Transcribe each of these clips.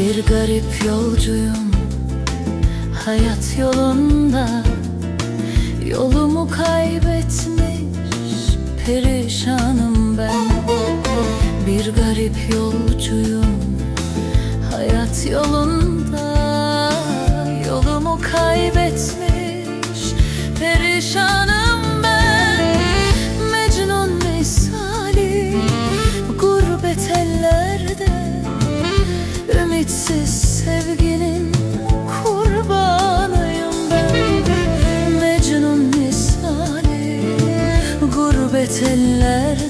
Bir garip yolcuyum hayat yolunda. Yolumu kaybetmiş perişanım ben. Bir garip yolcuyum hayat yolunda. Yolumu kaybetmiş perişanım Ümitsiz sevginin kurbanıyım ben. Mecnun misali gurbet ellerde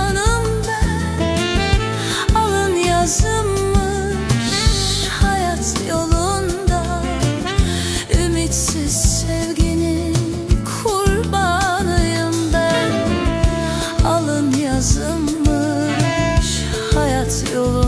till